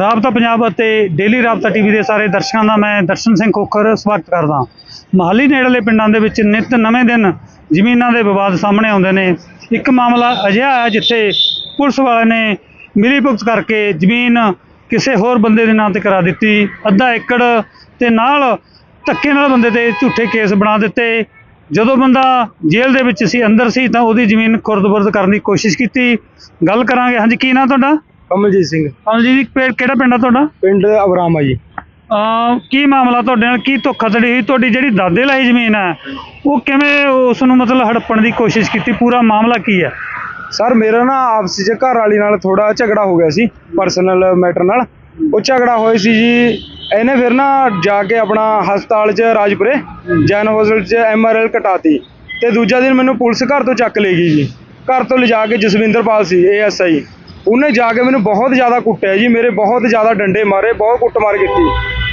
ਰਾਬਤਾ ਪੰਜਾਬ ਅਤੇ ਡੇਲੀ ਰਾਬਤਾ ਟੀਵੀ ਦੇ ਸਾਰੇ ਦਰਸ਼ਕਾਂ ਦਾ ਮੈਂ ਦਰਸ਼ਨ ਸਿੰਘ ਖੋਖਰ ਸਵਾਗਤ ਕਰਦਾ ਹਾਂ। ਮਹਾਲੀ ਨੇੜਲੇ ਪਿੰਡਾਂ ਦੇ ਵਿੱਚ ਨਿਤ ਨਵੇਂ ਦਿਨ ਜ਼ਮੀਨਾਂ ਦੇ ਵਿਵਾਦ ਸਾਹਮਣੇ ਆਉਂਦੇ ਨੇ। ਇੱਕ ਮਾਮਲਾ ਅਜਿਹਾ ਹੈ ਜਿੱਥੇ ਪੁਲਿਸ ਵਾਲਿਆਂ ਨੇ ਮਿਲੀ ਭੁਗਤ ਕਰਕੇ ਜ਼ਮੀਨ ਕਿਸੇ ਹੋਰ ਬੰਦੇ ਦੇ ਨਾਂ ਤੇ ਕਰਾ ਦਿੱਤੀ। ਅੱਧਾ ਏਕੜ ਤੇ ਨਾਲ ਧੱਕੇ ਨਾਲ ਬੰਦੇ ਤੇ ਝੂਠੇ ਕੇਸ ਬਣਾ ਦਿੱਤੇ। ਜਦੋਂ ਬੰਦਾ ਜੇਲ੍ਹ ਦੇ ਵਿੱਚ ਸੀ, ਅੰਦਰ ਸੀ, ਤਾਂ ਉਹਦੀ ਜ਼ਮੀਨ ਖੁਰਦ-ਬੁਰਦ ਕਰਨ ਦੀ ਕੋਸ਼ਿਸ਼ ਕੀਤੀ। ਗੱਲ ਕਰਾਂਗੇ, ਹਾਂਜੀ, ਕੀ ਨਾਂ ਤੁਹਾਡਾ? ਕਮਲਜੀਤ ਸਿੰਘ। ਹਾਂਜੀ ਜੀ ਕਿਹੜਾ ਪਿੰਡ ਆ ਤੁਹਾਡਾ? ਪਿੰਡ ਅਬਰਾਮਾ ਜੀ। ਅਹ ਕੀ ਮਾਮਲਾ ਤੁਹਾਡੇ ਨਾਲ? ਕੀ ਧੋਖਾਧੜੀ ਹੋਈ? ਤੁਹਾਡੀ ਜਿਹੜੀ ਦਾਦੇ ਲਈ ਜ਼ਮੀਨ ਹੈ ਉਹ ਕਿਵੇਂ ਉਸ ਨੂੰ ਮਤਲਬ ਹੜੱਪਣ ਦੀ ਕੋਸ਼ਿਸ਼ ਕੀਤੀ? ਪੂਰਾ ਮਾਮਲਾ ਕੀ ਹੈ ਸਰ ਮੇਰਾ ਨਾ ਆਪਸ ਵਿੱਚ ਘਰ ਵਾਲੀ ਨਾਲ ਥੋੜਾ ਝਗੜਾ ਹੋ ਗਿਆ ਸੀ ਪਰਸਨਲ ਮੈਟਰ ਨਾਲ। ਉਹ ਝਗੜਾ ਹੋਇਆ ਸੀ ਜੀ ਇਹਨੇ ਫਿਰ ਨਾ ਜਾ ਕੇ ਆਪਣਾ ਹਸਪਤਾਲ 'ਚ ਰਾਜਪੁਰੇ ਜੈਨ ਹਸਪਤਾਲ 'ਚ ਐਮਆਰਐਲ ਕਟਾਤੀ। ਤੇ ਦੂਜਾ ਦਿਨ ਮੈਨੂੰ ਪੁਲਿਸ ਘਰ ਤੋਂ ਚੱਕ ਲੈ ਗਈ ਜੀ। ਘਰ ਤੋਂ ਲਿਜਾ ਕੇ ਜਸਵਿੰਦਰਪਾਲ ਸੀ ਏਐਸਆਈ ਉਹਨੇ ਜਾ ਕੇ ਮੈਨੂੰ ਬਹੁਤ ਜ਼ਿਆਦਾ ਕੁੱਟਿਆ ਜੀ ਮੇਰੇ ਬਹੁਤ ਜ਼ਿਆਦਾ ਡੰਡੇ ਮਾਰੇ ਬਹੁਤ ਕੁੱਟਮਾਰ ਕੀਤੀ।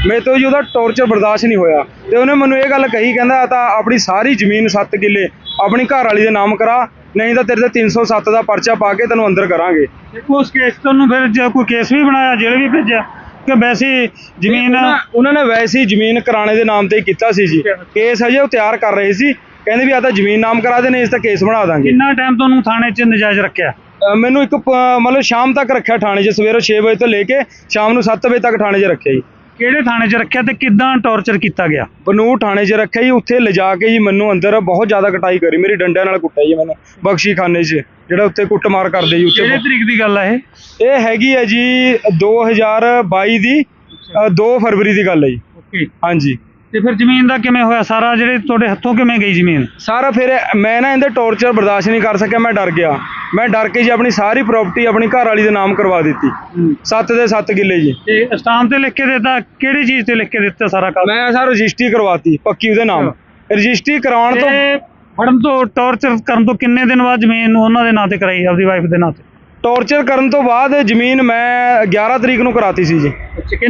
ਮੇਰੇ ਤੋਂ ਜੀ ਉਹਦਾ ਟੌਰਚਰ ਬਰਦਾਸ਼ਤ ਨਹੀਂ ਹੋਇਆ। ਤੇ ਉਹਨੇ ਮੈਨੂੰ ਇਹ ਗੱਲ ਕਹੀ ਕਹਿੰਦਾ ਤਾਂ ਆਪਣੀ ਸਾਰੀ ਜ਼ਮੀਨ 7 ਕਿੱਲੇ ਆਪਣੀ ਘਰ ਵਾਲੀ ਦੇ ਨਾਮ ਕਰਾ ਨਹੀਂ ਤਾਂ ਤੇਰੇ ਤੇ 307 ਦਾ ਪਰਚਾ ਪਾ ਕੇ ਤੈਨੂੰ ਅੰਦਰ ਕਰਾਂਗੇ। ਉਸ ਕੇਸ ਤੁਹਾਨੂੰ ਫਿਰ ਜੇ ਕੋਈ ਕੇਸ ਵੀ ਬਣਾਇਆ ਜੇਲ੍ਹ ਵੀ ਭੇਜਿਆ ਕਿ ਵੈਸੇ ਜ਼ਮੀਨ ਉਹਨਾਂ- ਨੇ ਵੈਸੇ ਜ਼ਮੀਨ ਕਰਾਣੇ ਦੇ ਨਾਮ ਤੇ ਕੀਤਾ ਸੀ ਜੀ। ਕੇਸ ਹਜੇ ਉਹ ਤਿਆਰ ਕਰ ਰਹੇ ਸੀ। ਕਹਿੰਦੇ ਵੀ ਆ ਤਾਂ ਜ਼ਮੀਨ ਨਾਮ ਕਰਾ ਦੇ ਇਸ ਤਾਂ ਕੇਸ ਬਣਾ ਦਾਂਗੇ। ਕਿੰਨਾ ਟਾਈਮ ਤੁਹਾਨੂੰ ਥਾਣੇ 'ਚ ਨਜਾਇਜ਼ ਰੱਖਿਆ? ਅ, ਮੈਨੂੰ ਇੱਕ ਪ- ਮਤਲਬ ਸ਼ਾਮ ਤੱਕ ਰੱਖਿਆ ਥਾਣੇ 'ਚ ਸਵੇਰੇ 6 ਵਜੇ ਤੋਂ ਲੈ ਕੇ ਸ਼ਾਮ ਨੂੰ 7 ਵਜੇ ਤੱਕ ਥਾਣੇ 'ਚ ਰੱਖਿਆ ਜੀ। ਕਿਹੜੇ ਥਾਣੇ 'ਚ ਰੱਖਿਆ ਤੇ ਕਿੱਦਾਂ ਟੌਰਚਰ ਕੀਤਾ ਗਿਆ? ਬਨੂੜ ਥਾਣੇ 'ਚ ਰੱਖਿਆ ਜੀ ਉੱਥੇ ਲਿਜਾ ਕੇ ਜੀ ਮੈਨੂੰ ਅੰਦਰ ਬਹੁਤ ਜ਼ਿਆਦਾ ਕਟਾਈ ਕਰੀ ਮੇਰੀ ਡੰਡਿਆਂ ਨਾਲ ਕੁੱਟਿਆ ਜੀ ਮੈਨੂੰ ਬਖਸ਼ੀ ਖਾਨੇ 'ਚ ਜਿਹੜਾ ਉੱਥੇ ਕੁੱਟਮਾਰ ਕਰਦੇ ਜੀ ਕਿਹੜੇ ਉੱਥੇ ਤਰੀਕ ਦੀ ਗੱਲ ਹੈ ਇਹ? ਇਹ ਹੈਗੀ ਹੈ ਜੀ 2022 ਦੀ 2 ਫਰਵਰੀ ਦੀ ਗੱਲ ਹੈ ਜੀ। ਓਕੇ। ਹਾਂਜੀ। ਤੇ ਫਿਰ ਜ਼ਮੀਨ ਦਾ ਕਿਵੇਂ ਹੋਇਆ? ਸਾਰਾ ਜਿਹੜੇ ਤੁਹਾਡੇ ਹੱਥੋਂ ਕਿਵੇਂ ਗਈ ਜ਼ਮੀਨ? ਸਾਰਾ ਫਿਰ ਮੈਂ ਨਾ ਇਹਦੇ ਟੌਰਚਰ ਬਰਦਾਸ਼ਤ ਨਹੀਂ ਕਰ ਸਕਿਆ ਮੈਂ ਡਰ ਗਿਆ। ਮੈਂ ਡਰ ਕੇ ਜੀ ਆਪਣੀ ਸਾਰੀ ਪ੍ਰਾਪਰਟੀ ਆਪਣੀ ਘਰ ਵਾਲੀ ਦੇ ਨਾਮ ਕਰਵਾ ਦਿੱਤੀ। 7 ਦੇ 7 ਕਿੱਲੇ ਜੀ। ਤੇ ਸਟਾਮ ਤੇ ਲਿਖ ਕੇ ਦਿੱਤਾ ਕਿਹੜੀ ਚੀਜ਼ ਤੇ ਲਿਖ ਕੇ ਦਿੱਤਾ ਸਾਰਾ ਕੰਮ? ਮੈਂ ਸਰ ਰਜਿਸਟਰੀ ਕਰਵਾਤੀ ਪੱਕੀ ਉਹਦੇ ਨਾਮ। ਰਜਿਸਟਰੀ ਕਰਵਾਉਣ ਤੋਂ ਤੇ ਫੜਨ ਤੋਂ ਟੌਰਚਰ ਕਰਨ ਤੋਂ ਕਿੰਨੇ ਦਿਨ ਬਾਅਦ ਜ਼ਮੀਨ ਉਹਨਾਂ ਦੇ ਨਾਂ ਤੇ ਕਰਾਈ ਆਪਦੀ ਵਾਈਫ ਦੇ ਨਾਂ ਤੇ? ਟੌਰਚਰ ਕਰਨ ਤੋਂ ਬਾਅਦ ਜ਼ਮੀਨ ਮੈਂ 11 ਤਰੀਕ ਨੂੰ ਕਰਾਤੀ ਸੀ ਜੀ।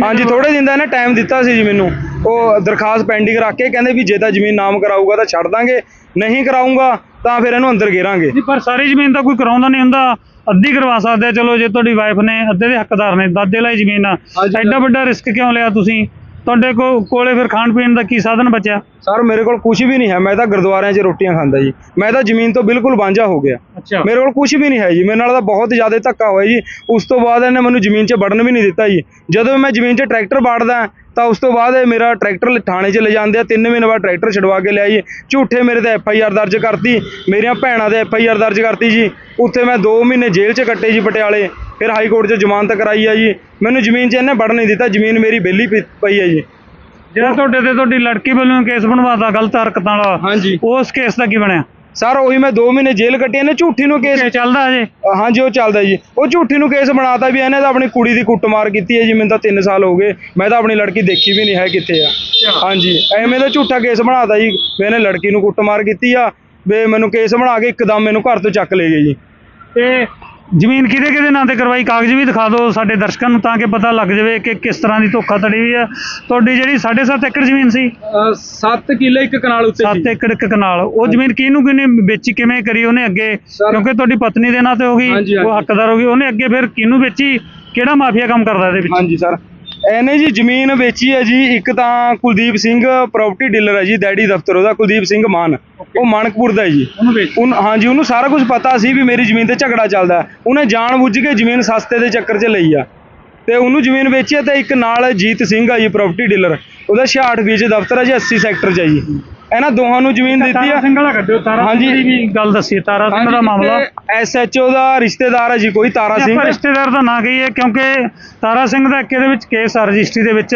ਹਾਂਜੀ ਥੋੜੇ ਦਿਨ ਦਾ ਇਹਨੇ ਟਾਈਮ ਦਿੱਤਾ ਸੀ ਜੀ ਮੈਨੂੰ। ਉਹ ਦਰਖਾਸਤ ਪੈਂਡਿੰਗ ਰੱਖ ਕੇ ਕਹਿੰਦੇ ਵੀ ਜੇ ਤਾਂ ਜ਼ਮੀਨ ਨਾਮ ਕਰਾਊਗਾ ਤਾਂ ਛੱਡ ਦਾਂਗੇ ਨਹੀਂ ਕਰਾਊਗਾ ਤਾਂ ਫਿਰ ਇਹਨੂੰ ਅੰਦਰ ਘੇਰਾਂਗੇ। ਪਰ ਸਾਰੀ ਜ਼ਮੀਨ ਤਾਂ ਕੋਈ ਕਰਾਉਂਦਾ ਨਹੀਂ ਹੁੰਦਾ ਅੱਧੀ ਕਰਵਾ ਸਕਦੇ ਆ। ਚਲੋ ਜੇ ਤੁਹਾਡੀ ਵਾਈਫ ਨੇ ਅੱਧੇ ਦੇ ਹੱਕਦਾਰ ਨੇ ਦਾਦੇ ਲਈ ਜ਼ਮੀਨ ਆ। ਐਡਾ ਵੱਡਾ ਰਿਸਕ ਕਿਉਂ ਲਿਆ ਤੁਸੀਂ? ਤੁਹਾਡੇ ਕੋਲੇ ਫਿਰ ਖਾਣ ਪੀਣ ਦਾ ਕੀ ਸਾਧਨ ਬਚਿਆ? ਸਰ ਮੇਰੇ ਕੋਲ ਕੁਝ ਵੀ ਨਹੀਂ ਹੈ। ਮੈਂ ਤਾਂ ਗੁਰਦੁਆਰਿਆਂ 'ਚ ਰੋਟੀਆਂ ਖਾਂਦਾ ਜੀ। ਮੈਂ ਤਾਂ ਜ਼ਮੀਨ ਤੋਂ ਬਿਲਕੁਲ ਵਾਂਝਾ ਹੋ ਗਿਆ। ਅੱਛਾ। ਮੇਰੇ ਕੋਲ ਕੁਝ ਵੀ ਨਹੀਂ ਹੈ ਜੀ। ਮੇਰੇ ਨਾਲ ਤਾਂ ਬਹੁਤ ਜ਼ਿਆਦਾ ਧੱਕਾ ਹੋਇਆ ਜੀ। ਉਸ ਤੋਂ ਬਾਅਦ ਇਹਨੇ ਮੈਨੂੰ ਜ਼ਮੀਨ 'ਚ ਵੜਨ ਵੀ ਨਹੀਂ ਦਿੱਤਾ ਜੀ। ਜਦੋਂ ਮੈਂ ਜ਼ਮੀਨ 'ਚ ਟਰੈਕਟਰ ਬਾੜਦਾ ਤਾਂ ਉਸ ਤੋਂ ਬਾਅਦ ਇਹ ਮੇਰਾ ਟਰੈਕਟਰ ਥਾਣੇ 'ਚ ਲੈ ਜਾਂਦੇ ਆ। ਤਿੰਨ ਮਹੀਨੇ ਬਾਅਦ ਟਰੈਕਟਰ ਛਡਵਾ ਕੇ ਲਿਆ ਜੀ ਝੂਠੇ ਮੇਰੇ ਤੇ ਐਫ ਆਈ ਆਰ ਦਰਜ ਕਰਤੀ। ਮੇਰੀਆਂ ਭੈਣਾਂ ਦੇ ਐਫ ਆਈ ਆਰ ਦਰਜ ਕਰਤੀ ਜੀ। ਉੱਥੇ ਮੈਂ 2 ਮਹੀਨੇ ਜੇਲ੍ਹ 'ਚ ਕੱਟੇ ਜੀ ਪਟਿਆਲੇ। ਫਿਰ ਹਾਈ ਕੋਰਟ 'ਚ ਜ਼ਮਾਨਤ ਕਰਾਈ ਆ ਜੀ। ਮੈਨੂੰ ਜ਼ਮੀਨ 'ਚ ਇਹਨੇ ਵੜਨ ਨਹੀਂ ਦਿੱਤਾ। ਜ਼ਮੀਨ ਮੇਰੀ ਬੇਲੀ ਪਈ ਹੈ ਜੀ। ਜਿਹੜਾ ਤੁਹਾਡੇ ਤੇ ਤੁਹਾਡੀ ਲੜਕੀ ਵੱਲੋਂ ਕੇਸ ਬਣਵਾਤਾ ਗਲਤ ਹਰਕਤਾਂ ਵਾਲਾ ਹਾਂਜੀ। ਉਸ ਕੇਸ ਦਾ ਕੀ ਬਣਿਆ? ਸਰ ਉਹੀ ਮੈਂ 2 ਮਹੀਨੇ ਜੇਲ੍ਹ ਕੱਟੀ ਇਹਨੇ ਝੂਠੀ ਨੂੰ ਕੇਸ ਕੇਸ ਚੱਲਦਾ ਅਜੇ ਹਾਂਜੀ ਉਹ ਚੱਲਦਾ ਜੀ। ਉਹ ਝੂਠੀ ਨੂੰ ਕੇਸ ਬਣਾਤਾ ਵੀ ਇਹਨੇ ਤਾਂ ਆਪਣੀ ਕੁੜੀ ਦੀ ਕੁੱਟਮਾਰ ਕੀਤੀ ਹੈ ਜੀ ਮੈਨੂੰ ਤਾਂ 3 ਸਾਲ ਹੋ ਗਏ। ਮੈਂ ਤਾਂ ਆਪਣੀ ਲੜਕੀ ਦੇਖੀ ਵੀ ਨਹੀਂ ਹੈ ਕਿੱਥੇ ਆ। ਹਾਂਜੀ ਐਵੇਂ ਦਾ ਝੂਠਾ ਕੇਸ ਬਣਾਤਾ ਜੀ ਵੀ ਇਹਨੇ ਲੜਕੀ ਨੂੰ ਕੁੱਟਮਾਰ ਕੀਤੀ ਆ ਵੀ ਮੈਨੂੰ ਕੇਸ ਬਣਾ ਕੇ ਇੱਕਦਮ ਮੈਨੂੰ ਘਰ ਤੋਂ ਚੱਕ ਲੈ ਗਏ ਜੀ। ਤੇ ਜ਼ਮੀਨ ਕਿਹਦੇ ਕਿਹਦੇ ਨਾਂ ਤੇ ਕਰਵਾਈ? ਕਾਗਜ਼ ਵੀ ਦਿਖਾ ਦਿਓ ਸਾਡੇ ਦਰਸ਼ਕਾਂ ਨੂੰ ਤਾਂ ਕਿ ਪਤਾ ਲੱਗ ਜਾਵੇ ਕਿ ਕਿਸ ਤਰ੍ਹਾਂ ਦੀ ਧੋਖਾਧੜੀ ਹੋਈ ਆ ਤੁਹਾਡੀ ਜਿਹੜੀ 7.5 ਏਕੜ ਜ਼ਮੀਨ ਸੀ? 7 ਕਿੱਲੇ ਇੱਕ ਕਨਾਲ 7 ਏਕੜ ਇੱਕ ਕਨਾਲ। ਉਹ ਜ਼ਮੀਨ ਕਿਹਨੂੰ ਕਿਹਨੇ ਵੇਚੀ? ਕਿਵੇਂ ਕਰੀ ਉਹਨੇ ਅੱਗੇ? ਕਿਉਂਕਿ ਤੁਹਾਡੀ ਪਤਨੀ ਦੇ ਨਾਂ ਤੇ ਹੋ ਗਈ। ਉਹ। ਹੱਕਦਾਰ ਹੋ ਗਈ। ਉਹਨੇ ਅੱਗੇ ਫਿਰ ਕਿਹਨੂੰ ਵੇਚੀ? ਕਿਹੜਾ ਮਾਫੀਆ ਕੰਮ ਕਰਦਾ ਇਹਦੇ ਵਿੱਚ? ਹਾਂਜੀ ਸਰ। ਇਹਨੇ ਜੀ ਜ਼ਮੀਨ ਵੇਚੀ ਹੈ ਜੀ ਇੱਕ ਤਾਂ ਕੁਲਦੀਪ ਸਿੰਘ ਪ੍ਰਾਪਰਟੀ ਡੀਲਰ ਹੈ ਜੀ ਡੈਡੀ ਦਫ਼ਤਰ ਉਹਦਾ ਕੁਲਦੀਪ ਸਿੰਘ ਮਾਨ। ਉਹ ਮਾਨਕਪੁਰ ਦਾ ਹੈ ਜੀ। ਉਹਨੂੰ ਵੇਚ ਉਨ ਹਾਂਜੀ ਉਹਨੂੰ ਸਾਰਾ ਕੁਝ ਪਤਾ ਸੀ ਵੀ ਮੇਰੀ ਜ਼ਮੀਨ ਤੇ ਝਗੜਾ ਚੱਲਦਾ। ਉਹਨੇ ਜਾਣ ਬੁੱਝ ਕੇ ਜ਼ਮੀਨ ਸਸਤੇ ਦੇ ਚੱਕਰ 'ਚ ਲਈ ਆ। ਤੇ ਉਹਨੂੰ ਜ਼ਮੀਨ ਵੇਚੀ ਤੇ ਇੱਕ ਨਾਲ ਜੀਤ ਸਿੰਘ ਆ ਜੀ ਪ੍ਰਾਪਰਟੀ ਡੀਲਰ ਉਹਦਾ 66 ਵਿੱਚ ਦਫ਼ਤਰ ਹੈ ਜੀ 80 ਸੈਕਟਰ 'ਚ ਹੈ ਜੀ। ਇਹਨਾਂ ਦੋਹਾਂ ਨੂੰ ਜ਼ਮੀਨ ਦਿੱਤੀ ਆ। ਸਿੰਘ ਵਾਲਾ ਕੱਢਿਓ ਤਾਰਾ ਹਾਂਜੀ। ਸਿੰਘ ਦੀ ਵੀ ਗੱਲ ਦੱਸੀ ਤਾਰਾ ਸਿੰਘ ਦਾ ਮਾਮਲਾ। ਐਸਐਚਓ ਦਾ ਰਿਸ਼ਤੇਦਾਰ ਹੈ ਜੀ ਕੋਈ ਤਾਰਾ ਸਿੰਘ। ਆਪਾਂ ਰਿਸ਼ਤੇਦਾਰ ਦਾ ਨਾਂ ਕਹੀਏ ਕਿਉਂਕਿ ਤਾਰਾ ਸਿੰਘ ਦਾ ਇੱਕ ਇਹਦੇ ਵਿੱਚ ਕੇਸ ਆ ਰਜਿਸਟਰੀ ਦੇ ਵਿੱਚ।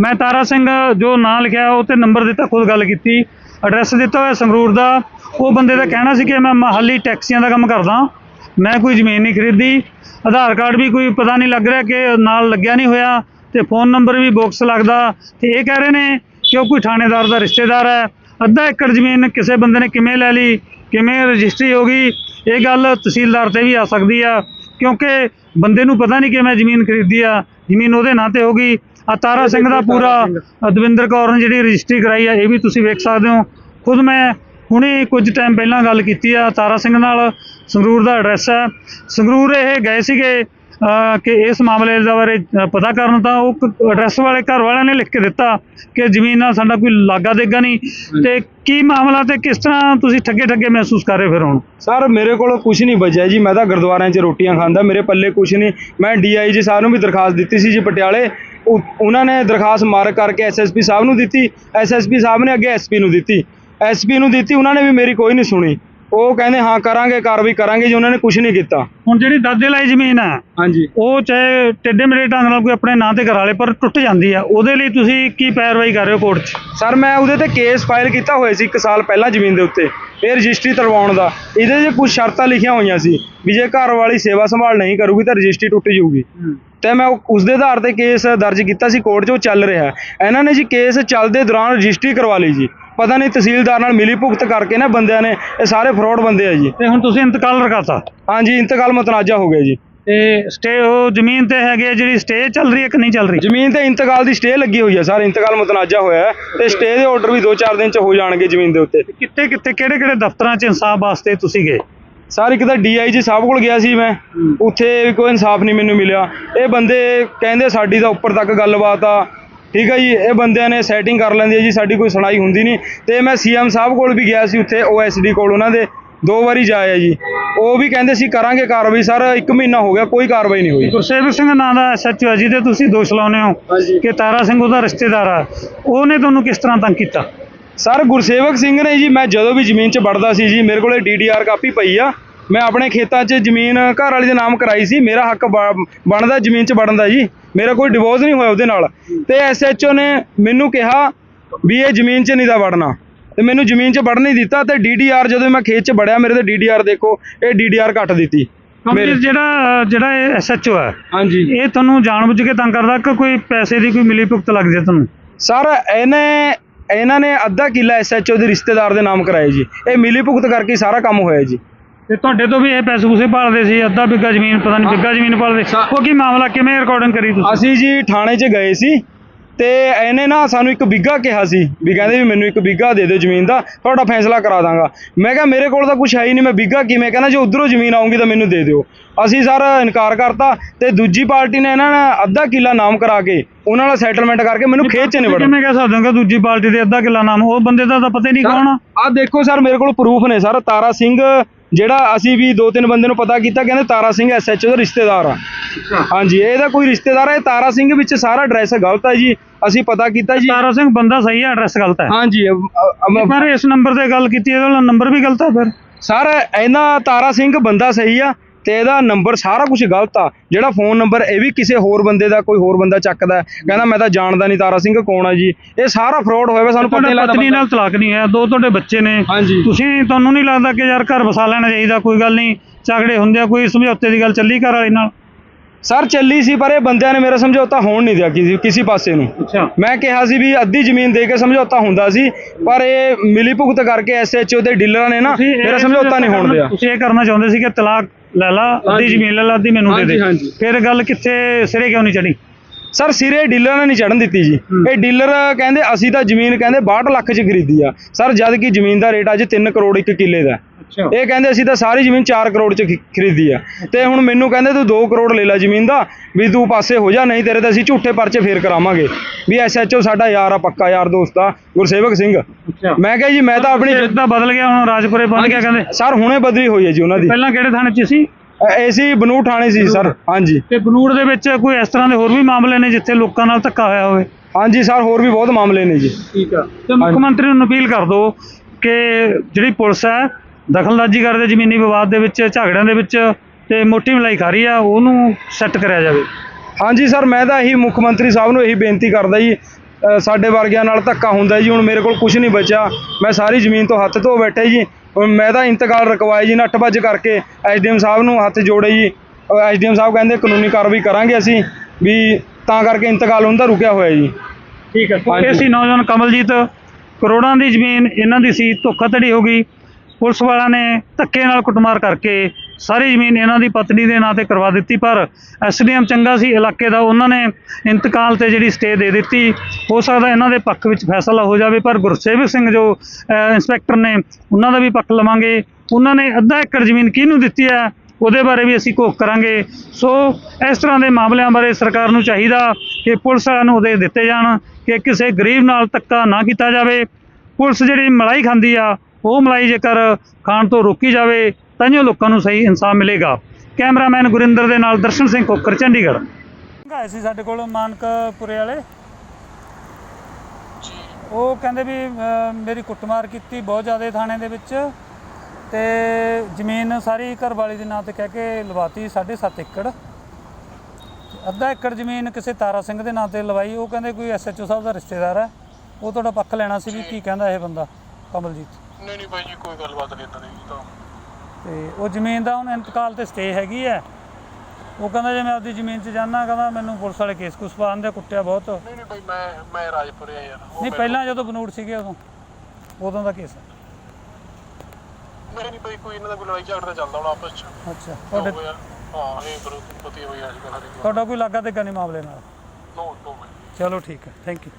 ਮੈਂ ਤਾਰਾ ਸਿੰਘ ਜੋ ਨਾਂ ਲਿਖਿਆ ਉਹ ਤੇ ਨੰਬਰ ਦਿੱਤਾ ਖੁਦ ਗੱਲ ਕੀਤੀ। ਐਡਰੈਸ ਦਿੱਤਾ ਹੋਇਆ ਸੰਗਰੂਰ ਦਾ। ਉਹ ਬੰਦੇ ਦਾ ਕਹਿਣਾ ਸੀ ਕਿ ਮੈਂ ਮਹਾਲੀ ਟੈਕਸੀਆਂ ਦਾ ਕੰਮ ਕਰਦਾ। ਮੈਂ ਕੋਈ ਜ਼ਮੀਨ ਨਹੀਂ ਖਰੀਦੀ। ਆਧਾਰ ਕਾਰਡ ਵੀ ਕੋਈ ਪਤਾ ਨਹੀਂ ਲੱਗ ਰਿਹਾ ਕਿ ਨਾਲ ਲੱਗਿਆ ਨਹੀਂ ਹੋਇਆ। ਤੇ ਫੋਨ ਨੰਬਰ ਵੀ ਬੋਕਸ ਲੱਗਦਾ। ਤੇ ਇਹ ਕਹਿ ਰਹੇ ਨੇ ਕਿ ਉਹ ਕੋਈ ਥਾਣੇਦਾਰ ਦਾ ਰਿਸ਼ਤੇਦਾਰ ਹੈ। ਅੱਧਾ ਏਕੜ ਜ਼ਮੀਨ ਕਿਸੇ ਬੰਦੇ ਨੇ ਕਿਵੇਂ ਲੈ ਲਈ, ਕਿਵੇਂ ਰਜਿਸਟਰੀ ਹੋ ਗਈ, ਇਹ ਗੱਲ ਤਹਿਸੀਲਦਾਰ ਤੇ ਵੀ ਆ ਸਕਦੀ ਆ, ਕਿਉਂਕਿ ਬੰਦੇ ਨੂੰ ਪਤਾ ਨਹੀਂ ਕਿ ਮੈਂ ਜ਼ਮੀਨ ਖਰੀਦੀ ਆ, ਜ਼ਮੀਨ ਉਹਦੇ ਨਾਂ ਤੇ ਹੋ ਗਈ। ਆ ਤਾਰਾ ਸਿੰਘ ਦਾ ਪੂਰਾ ਦਵਿੰਦਰ ਕੌਰ ਨੇ ਜਿਹੜੀ ਰਜਿਸਟਰੀ ਕਰਾਈ ਆ, ਇਹ ਵੀ ਤੁਸੀਂ ਵੇਖ ਸਕਦੇ ਹੋ। ਖੁਦ ਮੈਂ ਹੁਣੇ ਕੁਝ ਟਾਈਮ ਪਹਿਲਾਂ ਗੱਲ ਕੀਤੀ ਆ, ਤਾਰਾ ਸਿੰਘ ਨਾਲ ਸੰਗਰੂਰ ਦਾ ਐਡਰੈਸ ਹੈ ਸੰਗਰੂਰ ਇਹ ਗਏ ਸੀਗੇ ਕਿ ਇਸ ਮਾਮਲੇ ਦੇ ਬਾਰੇ ਪਤਾ ਕਰਨ ਤਾਂ ਉਹ ਐਡਰੈਸ ਵਾਲੇ ਘਰ ਵਾਲਿਆਂ ਨੇ ਲਿਖ ਕੇ ਦਿੱਤਾ ਕਿ ਜ਼ਮੀਨ ਨਾਲ ਸਾਡਾ ਕੋਈ ਲਾਗਾ ਦੇਗਾ ਨਹੀਂ। ਤੇ ਕੀ ਮਾਮਲਾ ਤੇ ਕਿਸ ਤਰ੍ਹਾਂ ਤੁਸੀਂ ਠੱਗੇ ਠੱਗੇ ਮਹਿਸੂਸ ਕਰ ਰਹੇ ਹੋ ਫਿਰ ਹੁਣ? ਸਰ ਮੇਰੇ ਕੋਲ ਕੁਝ ਨਹੀਂ ਬਚਿਆ ਜੀ। ਮੈਂ ਤਾਂ ਗੁਰਦੁਆਰਿਆਂ 'ਚ ਰੋਟੀਆਂ ਖਾਂਦਾ ਮੇਰੇ ਪੱਲੇ ਕੁਝ ਨਹੀਂ। ਮੈਂ ਡੀਆਈਜੀ ਸਾਹਿਬ ਨੂੰ ਵੀ ਦਰਖਾਸਤ ਦਿੱਤੀ ਸੀ ਜੀ ਪਟਿਆਲੇ। ਉਹ- ਉਹਨਾਂ ਨੇ ਦਰਖਾਸਤ ਮਾਰਕ ਕਰਕੇ ਐਸਐਸਪੀ ਸਾਹਿਬ ਨੂੰ ਦਿੱਤੀ। ਐਸਐਸਪੀ ਸਾਹਿਬ ਨੇ ਅੱਗੇ ਐਸਪੀ ਨੂੰ ਦਿੱਤੀ। ਐਸਪੀ ਨੂੰ ਦਿੱਤੀ ਉਹਨਾਂ ਨੇ ਵੀ ਮੇਰੀ ਕੋਈ ਨਹੀਂ ਸੁਣੀ। ਉਹ ਕਹਿੰਦੇ ਹਾਂ ਕਰਾਂਗੇ ਕਾਰਵਾਈ ਕਰਾਂਗੇ ਜੀ ਉਹਨਾਂ ਨੇ ਕੁਝ ਨਹੀਂ ਕੀਤਾ। ਹੁਣ ਜਿਹੜੀ ਦਾਦੇ ਲਈ ਜ਼ਮੀਨ ਹੈ ਹਾਂਜੀ। ਉਹ ਚਾਹੇ ਟੇਢੇ ਮੇਢੇ ਢੰਗ ਨਾਲ ਕੋਈ ਆਪਣੇ ਨਾਂ ਤੇ ਕਰਾ ਲੇ ਪਰ ਟੁੱਟ ਜਾਂਦੀ ਆ ਉਹਦੇ ਲਈ ਤੁਸੀਂ ਕੀ ਪੈਰਵਾਈ ਕਰ ਰਹੇ ਹੋ ਕੋਰਟ 'ਚ? ਸਰ ਮੈਂ ਉਹਦੇ ਤੇ ਕੇਸ ਫਾਈਲ ਕੀਤਾ ਹੋਇਆ ਸੀ 1 ਸਾਲ ਪਹਿਲਾਂ ਜ਼ਮੀਨ ਦੇ ਉੱਤੇ ਇਹ ਰਜਿਸਟਰੀ ਤਰਵਾਉਣ ਦਾ। ਇਹਦੇ 'ਚ ਕੁਝ ਸ਼ਰਤਾਂ ਲਿਖੀਆਂ ਹੋਈਆਂ ਸੀ ਵੀ ਜੇ ਘਰ ਵਾਲੀ ਸੇਵਾ ਸੰਭਾਲ ਨਹੀਂ ਕਰੂਗੀ ਤਾਂ ਰਜਿਸਟਰੀ ਟੁੱਟ ਜਾਊਗੀ। ਤੇ ਮੈਂ ਉਸ ਦੇ ਆਧਾਰ ਤੇ ਕੇਸ ਦਰਜ ਕੀਤਾ ਸੀ ਕੋਰਟ 'ਚ ਉਹ ਚੱਲ ਰਿਹਾ। ਹੈ। ਇਹਨਾਂ ਨੇ ਜੀ ਕੇਸ ਚੱਲਦੇ ਦੌਰਾਨ ਰਜਿਸਟਰੀ ਕਰਵਾ ਲਈ ਜੀ। ਪਤਾ ਨਹੀਂ ਤਹਿਸੀਲਦਾਰ ਨਾਲ ਮਿਲੀ ਭੁਗਤ ਕਰਕੇ ਨਾ ਬੰਦਿਆਂ ਨੇ ਇਹ ਸਾਰੇ ਫਰਾਡ ਬੰਦੇ ਆ ਜੀ। ਤੇ ਹੁਣ ਤੁਸੀਂ ਇੰਤਕਾਲ ਰਖਾਤਾ? ਹਾਂਜੀ ਇੰਤਕਾਲ ਮਤਨਾਜਾ ਹੋ ਗਿਆ ਜੀ। ਤੇ ਸਟੇ ਉਹ ਜ਼ਮੀਨ ਤੇ ਹੈਗੇ ਜਿਹੜੀ ਸਟੇ ਚੱਲ ਰਹੀ ਹੈ ਕਿ ਨਹੀਂ ਚੱਲ ਰਹੀ? ਜ਼ਮੀਨ ਤੇ ਇੰਤਕਾਲ ਦੀ ਸਟੇ ਲੱਗੀ ਹੋਈ ਹੈ ਸਰ ਇੰਤਕਾਲ ਮਤਨਾਜਾ ਹੋਇਆ ਹੈ। ਤੇ ਸਟੇ ਦੇ ਆਰਡਰ ਵੀ 2-4 ਦਿਨ 'ਚ ਹੋ ਜਾਣਗੇ ਜ਼ਮੀਨ ਦੇ ਉੱਤੇ। ਕਿੱਥੇ ਕਿੱਥੇ ਕਿਹੜੇ ਕਿਹੜੇ ਦਫ਼ਤਰਾਂ 'ਚ ਇਨਸਾਫ ਵਾਸਤੇ ਤੁਸੀਂ ਗਏ? ਸਰ ਇੱਕ ਤਾਂ ਡੀਆਈਜੀ ਸਾਹਿਬ ਕੋਲ ਗਿਆ ਸੀ ਮੈਂ। ਉੱਥੇ ਵੀ ਕੋਈ ਇਨਸਾਫ ਨਹੀਂ ਮੈਨੂੰ ਮਿਲਿਆ। ਇਹ ਬੰਦੇ ਕਹਿੰਦੇ ਸਾਡੀ ਤਾਂ ਉੱਪਰ ਤੱਕ ਗੱਲਬਾਤ ਆ। ਠੀਕ ਹੈ ਜੀ ਇਹ ਬੰਦਿਆਂ ਨੇ ਸੈਟਿੰਗ ਕਰ ਲੈਂਦੀ ਹੈ ਜੀ ਸਾਡੀ ਕੋਈ ਸੁਣਾਈ ਹੁੰਦੀ ਨਹੀਂ। ਤੇ ਮੈਂ ਸੀਐਮ ਸਾਹਿਬ ਕੋਲ ਵੀ ਗਿਆ ਸੀ ਉੱਥੇ ਓਐਸਡੀ ਕੋਲ ਉਹਨਾਂ ਦੇ ਦੋ ਵਾਰੀ ਜਾਇਆ ਜੀ। ਉਹ ਵੀ ਕਹਿੰਦੇ ਸੀ ਕਰਾਂਗੇ ਕਾਰਵਾਈ ਸਰ ਇੱਕ ਮਹੀਨਾ ਹੋ ਗਿਆ ਕੋਈ ਕਾਰਵਾਈ ਨਹੀਂ ਹੋਈ। ਗੁਰਸੇਵਕ ਸਿੰਘ ਨਾਂ ਦਾ ਐਸਐਚਓ ਹੈ ਜਿਹਦੇ ਤੁਸੀਂ ਦੋਸ਼ ਲਾਉਂਦੇ ਹੋ ਕਿ ਤਾਰਾ ਸਿੰਘ ਉਹਦਾ ਰਿਸ਼ਤੇਦਾਰ ਆ। ਉਹਨੇ ਤੁਹਾਨੂੰ ਕਿਸ ਤਰ੍ਹਾਂ ਤੰਗ ਕੀਤਾ? ਸਰ ਗੁਰਸੇਵਕ ਸਿੰਘ ਨੇ ਜੀ ਮੈਂ ਜਦੋਂ ਵੀ ਜ਼ਮੀਨ 'ਚ ਵੜਦਾ ਸੀ ਜੀ ਮੇਰੇ ਕੋਲੇ ਡੀਡੀਆਰ ਕਾਪੀ ਪਈ ਆ। ਮੈਂ ਆਪਣੇ ਖੇਤਾਂ 'ਚ ਜ਼ਮੀਨ ਘਰ ਵਾਲੀ ਦੇ ਨਾਮ ਕਰਾਈ ਸੀ। ਮੇਰਾ ਹੱਕ ਬਣਦਾ ਜ਼ਮੀਨ 'ਚ ਵੜਨ ਦਾ ਜੀ। ਮੇਰਾ ਕੋਈ ਡਿਵੋਰਸ ਨਹੀਂ ਹੋਇਆ ਉਹਦੇ ਨਾਲ। ਤੇ ਐਸਐਚਓ ਨੇ ਮੈਨੂੰ ਕਿਹਾ ਵੀ ਇਹ ਜ਼ਮੀਨ 'ਚ ਨਹੀਂ ਦਾ ਵੜਨਾ। ਤੇ ਮੈਨੂੰ ਜ਼ਮੀਨ 'ਚ ਵੜਨ ਨਹੀਂ ਦਿੱਤਾ ਤੇ ਡੀਡੀਆਰ ਜਦੋਂ ਮੈਂ ਖੇਤ 'ਚ ਵੜਿਆ ਮੇਰੇ ਤੇ ਡੀਡੀਆਰ ਦੇਖੋ ਇਹ ਡੀਡੀਆਰ ਕੱਟ ਦਿੱਤੀ। ਕਮਲ ਜਿਹੜਾ ਜਿਹੜਾ ਇਹ ਐਸਐਚਓ ਹੈ ਹਾਂਜੀ। ਇਹ ਤੁਹਾਨੂੰ ਜਾਣਬੁੱਝ ਕੇ ਤੰਗ ਕਰਦਾ ਕਿ ਕੋਈ ਪੈਸੇ ਦੀ ਕੋਈ ਮਿਲੀ ਭੁਗਤ ਲੱਗਦੀ ਹੈ ਤੁਹਾਨੂੰ? ਸਰ ਇਹਨੇ ਇਹਨਾਂ ਨੇ ਅੱਧਾ ਕਿੱਲਾ ਐਸਐਚਓ ਦੇ ਰਿਸ਼ਤੇਦਾਰ ਦੇ ਨਾਮ ਕਰਾਇਆ ਜੀ। ਇਹ ਮਿਲੀ ਭੁਗਤ ਕਰਕੇ ਸਾਰਾ ਕੰਮ ਹੋਇਆ ਜੀ। ਤੇ ਤੁਹਾਡੇ ਤੋਂ ਵੀ ਇਹ ਪੈਸੇ ਪੂਸੇ ਭਾਲਦੇ ਸੀ ਅੱਧਾ ਬਿੱਗਾ ਜ਼ਮੀਨ ਪਤਾ ਨਹੀਂ ਬਿੱਗਾ ਜ਼ਮੀਨ ਭਾਲਦੇ ਉਹ ਕੀ ਮਾਮਲਾ ਕਿਵੇਂ ਰਿਕਾਰਡਿੰਗ ਕਰੀ ਤੁਸੀਂ? ਅਸੀਂ ਜੀ ਥਾਣੇ 'ਚ ਗਏ ਸੀ ਤੇ ਇਹਨੇ ਨਾ ਸਾਨੂੰ ਇੱਕ ਬਿੱਗਾ ਕਿਹਾ ਸੀ ਵੀ ਕਹਿੰਦੇ ਵੀ ਮੈਨੂੰ ਇੱਕ ਬਿੱਗਾ ਦੇ ਦਿਓ ਜ਼ਮੀਨ ਦਾ ਤੁਹਾਡਾ ਫੈਸਲਾ ਕਰਾ ਦਾਂਗਾ। ਮੈਂ ਕਿਹਾ ਮੇਰੇ ਕੋਲ ਤਾਂ ਕੁਝ ਹੈ ਹੀ ਨਹੀਂ ਮੈਂ ਬਿੱਗਾ ਕਿਵੇਂ ਕਹਿੰਦਾ ਜੇ ਉਧਰੋਂ ਜ਼ਮੀਨ ਆਉਂਗੀ ਤਾਂ ਮੈਨੂੰ ਦੇ ਦਿਓ। ਅਸੀਂ ਸਰ ਇਨਕਾਰ ਕਰਤਾ ਤੇ ਦੂਜੀ ਪਾਰਟੀ ਨੇ ਇਹਨਾਂ ਨੇ ਅੱਧਾ ਕਿੱਲਾ ਨਾਮ ਕਰਾ ਕੇ ਉਹਨਾਂ ਨਾਲ ਸੈਟਲਮੈਂਟ ਕਰਕੇ ਮੈਨੂੰ ਖੇਤ 'ਚ ਨਹੀਂ ਵੜਨ ਕਿਵੇਂ ਕਹਿ ਸਕਦੇ ਹੋ ਕਿ ਦੂਜੀ ਪਾਰਟੀ ਦੇ ਅੱਧਾ ਕਿੱਲਾ ਨਾਮ ਉਹ ਬੰਦੇ ਦਾ ਤਾਂ ਪਤਾ ਹੀ ਨਹੀਂ ਕੌਣ ਆ? ਆ ਦੇਖੋ ਸਰ ਮੇਰੇ ਕੋਲ ਪ੍ਰੂਫ ਨੇ ਸਰ ਤਾਰਾ ਸਿੰਘ ਜਿਹੜਾ ਅਸੀਂ ਵੀ ਦੋ ਤਿੰਨ ਬੰਦੇ ਨੂੰ ਪਤਾ ਕੀਤਾ ਕਹਿੰਦੇ ਤਾਰਾ ਸਿੰਘ ਐਸਐਚਓ ਦਾ ਰਿਸ਼ਤੇਦਾਰ ਆ। ਹਾਂਜੀ ਇਹਦਾ ਕੋਈ ਰਿਸ਼ਤੇਦਾਰ ਹੈ ਇਹ ਤਾਰਾ ਸਿੰਘ ਵਿੱਚ ਸਾਰਾ ਐਡਰੈਸ ਗਲਤ ਹੈ ਜੀ ਅਸੀਂ ਪਤਾ ਕੀਤਾ ਜੀ। ਤਾਰਾ ਸਿੰਘ ਬੰਦਾ ਸਹੀ ਹੈ ਐਡਰੈਸ ਗਲਤ ਹੈ ਹਾਂਜੀ ਅਮ, ਅਮ, ਪਰ ਇਸ ਨੰਬਰ ਤੇ ਗੱਲ ਕੀਤੀ ਇਹਦਾ ਨੰਬਰ ਵੀ ਗਲਤ ਹੈ ਫਿਰ। ਸਰ ਇਹਨਾਂ ਤਾਰਾ ਸਿੰਘ ਬੰਦਾ ਸਹੀ ਆ ਤੇ ਇਹਦਾ ਨੰਬਰ ਸਾਰਾ ਕੁਝ ਗਲਤ ਆ। ਜਿਹੜਾ ਫੋਨ ਨੰਬਰ ਇਹ ਵੀ ਕਿਸੇ ਹੋਰ ਬੰਦੇ ਦਾ ਕੋਈ ਹੋਰ ਬੰਦਾ ਚੱਕਦਾ। ਕਹਿੰਦਾ ਮੈਂ ਤਾਂ ਜਾਣਦਾ ਨਹੀਂ ਤਾਰਾ ਸਿੰਘ ਕੌਣ ਆ ਜੀ? ਇਹ ਸਾਰਾ ਫਰਾਡ ਹੋਇਆ ਵਾ ਸਾਨੂੰ ਪਤਾ ਨਹੀਂ ਲੱਗਦਾ ਪਤਨੀ ਨਾਲ ਤਲਾਕ ਨਹੀਂ ਹੈ ਦੋ ਤੁਹਾਡੇ ਬੱਚੇ ਨੇ। ਤੁਸੀਂ ਤੁਹਾਨੂੰ ਨਹੀਂ ਲੱਗਦਾ ਕਿ ਯਾਰ ਘਰ ਵਸਾ ਲੈਣਾ ਚਾਹੀਦਾ ਕੋਈ ਗੱਲ ਨਹੀਂ। ਝਗੜੇ ਹੁੰਦੇ ਆ ਕੋਈ ਸਮਝੌਤੇ ਦੀ ਗੱਲ ਚੱਲੀ ਘਰ ਵਾਲੀ ਨਾਲ? ਸਰ ਚੱਲੀ ਸੀ ਪਰ ਇਹ ਬੰਦਿਆਂ ਨੇ ਮੇਰਾ ਸਮਝੌਤਾ ਹੋਣ ਨਹੀਂ ਦਿਆ ਕਿਸੇ ਕਿਸੇ ਪਾਸੇ ਨੂੰ। ਮੈਂ ਕਿਹਾ ਸੀ ਵੀ ਅੱਧੀ ਜ਼ਮੀਨ ਦੇ ਕੇ ਸਮਝੌਤਾ ਹੁੰਦਾ ਸੀ ਪਰ ਇਹ ਮਿਲੀ ਭੁਗਤ ਕਰਕੇ ਐਸਐਚਓ ਦੇ ਡੀਲਰਾਂ ਨੇ ਨਾ ਮੇਰਾ ਸਮਝੌਤਾ ਨਹੀਂ ਹੋਣ ਦਿਆ। ਤੁਸੀਂ ਇਹ ਕਰਨਾ ਚਾਹੁੰਦੇ ਸੀ ਕਿ ਤਲਾਕ ਲੈ ਲਾ ਅੱਧੀ। ਜ਼ਮੀਨ ਲੈ ਲਾ ਅੱਧੀ ਮੈਨੂੰ ਦੇ ਦੇ ਹਾਂਜੀ। ਫਿਰ ਗੱਲ ਕਿੱਥੇ ਸਿਰੇ ਕਿਉਂ ਨਹੀਂ ਚੜੀ ਸਰ ਸਿਰੇ ਡੀਲਰਾਂ ਨੇ ਨਹੀਂ ਚੜਨ ਦਿੱਤੀ ਜੀ। ਇਹ ਡੀਲਰ ਕਹਿੰਦੇ ਅਸੀਂ ਤਾਂ ਜ਼ਮੀਨ ਕਹਿੰਦੇ 62 ਲੱਖ 'ਚ ਖਰੀਦੀ ਆ ਸਰ ਜਦ ਕਿ ਜ਼ਮੀਨ ਦਾ ਰੇਟ ਅੱਜ 3 ਕਰੋੜ 1 ਕਿੱਲੇ ਦਾ ਹੈ। ਇਹ ਕਹਿੰਦੇ ਅਸੀਂ ਤਾਂ ਸਾਰੀ ਜ਼ਮੀਨ 4 ਕਰੋੜ 'ਚ ਖਰੀਦੀ ਆ। ਤੇ ਹੁਣ ਮੈਨੂੰ ਕਹਿੰਦੇ ਤੂੰ 2 ਕਰੋੜ ਲੈ ਲੈ ਜ਼ਮੀਨ ਦਾ ਵੀ ਤੂੰ ਪਾਸੇ ਹੋ ਜਾ ਨਹੀਂ ਤੇਰੇ ਤੇ ਅਸੀਂ ਝੂਠੇ ਪਰਚੇ ਫੇਰ ਕਰਾਵਾਂਗੇ। ਵੀ ਐਸਐਚਓ ਸਾਡਾ ਯਾਰ ਆ ਪੱਕਾ ਯਾਰ ਦੋਸਤ ਆ ਗੁਰਸੇਵਕ ਸਿੰਘ। ਅੱਛਾ। ਮੈਂ ਕਿਹਾ ਜੀ ਮੈਂ ਤਾਂ ਆਪਣੀ ਇਹ ਤਾਂ ਬਦਲ ਗਿਆ ਹੁਣ ਰਾਜਪੁਰੇ ਬਣ ਗਿਆ ਕਹਿੰਦੇ। ਸਰ ਹੁਣੇ ਬਦਲੀ ਹੋਈ ਹੈ ਜੀ ਉਹਨਾਂ ਦੀ। ਪਹਿਲਾਂ ਕਿਹੜੇ ਥਾਣੇ 'ਚ ਸੀ? ਏਸੀ ਬਨੂ ਥਾਣੇ ਸੀ ਸਰ। ਹਾਂਜੀ। ਤੇ ਬਨੂੜ ਦੇ ਵਿੱਚ ਕੋਈ ਇਸ ਤਰ੍ਹਾਂ ਦੇ ਹੋਰ ਵੀ ਮਾਮਲੇ ਨੇ ਜਿੱਥੇ ਲੋਕਾਂ ਨਾਲ ਧੱਕਾ ਹੋਇਆ ਹੋਵੇ? ਹਾਂਜੀ ਸਰ ਹੋਰ ਵੀ ਬਹੁਤ ਮਾਮਲੇ ਨੇ ਜੀ। ਠੀਕ ਆ। ਤੇ ਮੁੱਖ ਮੰਤਰੀ ਨੂੰ ਅਪੀਲ ਕਰ ਦਿਓ ਕਿ ਜਿਹੜੀ ਪੁਲਿਸ ਹੈ ਦਖਲਅੰਦਾਜ਼ੀ ਕਰਦੇ ਜ਼ਮੀਨੀ ਵਿਵਾਦ ਦੇ ਵਿੱਚ ਝਗੜਿਆਂ ਦੇ ਵਿੱਚ ਤੇ ਮੋਟੀ ਮਲਾਈ ਖਾ ਰਹੀ ਆ ਉਹਨੂੰ ਸੈੱਟ ਕਰਿਆ ਜਾਵੇ। ਹਾਂਜੀ ਸਰ ਮੈਂ ਤਾਂ ਇਹੀ ਮੁੱਖ ਮੰਤਰੀ ਸਾਹਿਬ ਨੂੰ ਇਹੀ ਬੇਨਤੀ ਕਰਦਾ ਜੀ ਸਾਡੇ ਵਰਗਿਆਂ ਨਾਲ ਧੱਕਾ ਹੁੰਦਾ ਜੀ ਹੁਣ ਮੇਰੇ ਕੋਲ ਕੁਝ ਨਹੀਂ ਬਚਿਆ। ਮੈਂ ਸਾਰੀ ਜ਼ਮੀਨ ਤੋਂ ਹੱਥ ਧੋ ਬੈਠਾ ਜੀ ਮੈਂ ਤਾਂ ਇੰਤਕਾਲ ਰਕਵਾਇਆ ਜੀ ਨੱਠ ਭੱਜ ਕਰਕੇ ਐਸਡੀਐਮ ਸਾਹਿਬ ਨੂੰ ਹੱਥ ਜੋੜੇ ਜੀ। ਐਸਡੀਐਮ ਸਾਹਿਬ ਕਹਿੰਦੇ ਕਾਨੂੰਨੀ ਕਾਰਵਾਈ ਕਰਾਂਗੇ ਅਸੀਂ ਵੀ ਤਾਂ ਕਰਕੇ ਇੰਤਕਾਲ ਹੁੰਦਾ ਰੁਕਿਆ ਹੋਇਆ ਜੀ। ਠੀਕ ਹੈ। ਇਹ ਸੀ ਨੌਜਵਾਨ ਕਮਲਜੀਤ ਕਰੋੜਾਂ ਦੀ ਜ਼ਮੀਨ ਇਹਨਾਂ ਦੀ ਸੀ ਧੋਖਾਧੜੀ ਹੋ ਗਈ। ਪੁਲਿਸ ਵਾਲਿਆਂ ਨੇ ਧੱਕੇ ਨਾਲ ਕੁੱਟਮਾਰ ਕਰਕੇ ਸਾਰੀ ਜ਼ਮੀਨ ਇਹਨਾਂ ਦੀ ਪਤਨੀ ਦੇ ਨਾਂ ਤੇ ਕਰਵਾ ਦਿੱਤੀ, ਪਰ ਐਸਡੀਐਮ ਚੰਗਾ ਸੀ ਇਲਾਕੇ ਦਾ, ਉਹਨਾਂ ਨੇ ਇੰਤਕਾਲ ਤੇ ਜਿਹੜੀ ਸਟੇ ਦੇ ਦਿੱਤੀ, ਹੋ ਸਕਦਾ ਇਹਨਾਂ ਦੇ ਪੱਖ ਵਿੱਚ ਫੈਸਲਾ ਹੋ ਜਾਵੇ, ਪਰ ਗੁਰਸੇਵਕ ਸਿੰਘ ਜੋ ਇੰਸਪੈਕਟਰ ਨੇ, ਉਹਨਾਂ ਦਾ ਵੀ ਪੱਖ ਲਵਾਂਗੇ। ਉਹਨਾਂ ਨੇ ਅੱਧਾ ਏਕੜ ਜ਼ਮੀਨ ਕਿਹਨੂੰ ਦਿੱਤੀ ਹੈ, ਉਹਦੇ ਬਾਰੇ ਵੀ ਅਸੀਂ ਘੋਖ ਕਰਾਂਗੇ। ਸੋ, ਇਸ ਤਰ੍ਹਾਂ ਦੇ ਮਾਮਲਿਆਂ ਬਾਰੇ ਸਰਕਾਰ ਨੂੰ ਚਾਹੀਦਾ ਕਿ ਪੁਲਿਸ ਵਾਲਿਆਂ ਨੂੰ ਉਹਦੇ ਦਿੱਤੇ ਜਾਣ, ਕਿ ਕਿਸੇ ਗਰੀਬ ਨਾਲ ਧੱਕਾ ਨਾ ਕੀਤਾ ਜਾਵੇ। ਪੁਲਿਸ ਜਿਹੜੀ ਮਲਾਈ ਖਾਂਦੀ ਆ ਉਹ ਮਲਾਈ ਜੇਕਰ ਖਾਣ ਤੋਂ ਰੋਕੀ ਜਾਵੇ ਤਾਂ ਜੋ ਲੋਕਾਂ ਨੂੰ ਸਹੀ ਇਨਸਾਫ ਮਿਲੇਗਾ। ਕੈਮਰਾਮੈਨ ਗੁਰਿੰਦਰ ਦੇ ਨਾਲ ਦਰਸ਼ਨ ਸਿੰਘ ਕੋਕਰ ਚੰਡੀਗੜ੍ਹ। ਆਏ ਸੀ ਸਾਡੇ ਕੋਲ ਮਾਨਕਪੁਰੇ ਵਾਲੇ। ਉਹ ਕਹਿੰਦੇ ਵੀ ਅਹ, ਮੇਰੀ ਕੁੱਟਮਾਰ ਕੀਤੀ ਬਹੁਤ ਜ਼ਿਆਦਾ ਥਾਣੇ ਦੇ ਵਿੱਚ। ਤੇ ਜ਼ਮੀਨ ਸਾਰੀ ਘਰਵਾਲੀ ਦੇ ਨਾਂ ਤੇ ਕਹਿ ਕੇ ਲਵਾਤੀ 7.5 ਏਕੜ। ਅੱਧਾ ਏਕੜ ਜ਼ਮੀਨ ਕਿਸੇ ਤਾਰਾ ਸਿੰਘ ਦੇ ਨਾਂ ਤੇ ਲਵਾਈ। ਉਹ ਕਹਿੰਦੇ ਕੋਈ ਐਸਐਚਓ ਸਾਹਿਬ ਦਾ ਰਿਸ਼ਤੇਦਾਰ ਹੈ। ਉਹ ਤੁਹਾਡਾ ਪੱਖ ਲੈਣਾ ਸੀ ਵੀ ਕੀ ਕਹਿੰਦਾ ਇਹ ਬੰਦਾ ਕਮਲਜੀਤ। ਨਹੀਂ ਨਹੀਂ ਬਾਈ ਜੀ ਕੋਈ ਗੱਲਬਾਤ ਨਹੀਂ ਇਦਾਂ ਦੀ ਜੀ ਤਾਂ। ਤੇ ਉਹ ਜ਼ਮੀਨ ਦਾ ਹੁਣ ਇੰਤਕਾਲ ਤੇ ਸਟੇ ਹੈਗੀ ਹੈ। ਉਹ ਕਹਿੰਦਾ ਜੇ ਮੈਂ ਆਪਦੀ ਜ਼ਮੀਨ 'ਚ ਜਾਣਾ ਕਹਿੰਦਾ ਮੈਨੂੰ ਪੁਲਿਸ ਵਾਲੇ ਕੇਸ ਕੁਸ ਪਾ ਦਿੰਦੇ ਕੁੱਟਿਆ ਬਹੁਤ। ਨਹੀਂ ਨਹੀਂ ਬਾਈ ਮੈਂ ਮੈਂ ਰਾਜਪੁਰੇ ਆ ਯਾਰ। ਉਹ ਨਹੀਂ ਪਹਿਲਾਂ ਜਦੋਂ ਬਨੂੜ ਸੀਗੇ ਉਦੋਂ। ਉਦੋਂ ਦਾ ਕੇਸ ਹੈ। ਨਹੀਂ ਨਹੀਂ ਬਾਈ ਕੋਈ ਇਹਨਾਂ ਦਾ ਕੋਈ ਲੜਾਈ ਝਗੜਾ ਚੱਲਦਾ ਹੁਣ ਆਪਸ ਚ। ਅੱਛਾ ਤੁਹਾਡੇ ਤੁਹਾਡੇ ਹਾਂ ਇਹ ਵਿਰੋਧੀ ਹੋਈ ਅੱਜ ਕੱਲ੍ਹ ਹਰੀ ਤੁਹਾਡਾ ਕੋਈ ਲਾਗਾ ਤੇ ਨਹੀਂ ਮਾਮਲੇ ਨਾਲ? ਨੋ ਨੋ ਚਲੋ ਠੀਕ ਹੈ ਥੈਂਕ ਯੂ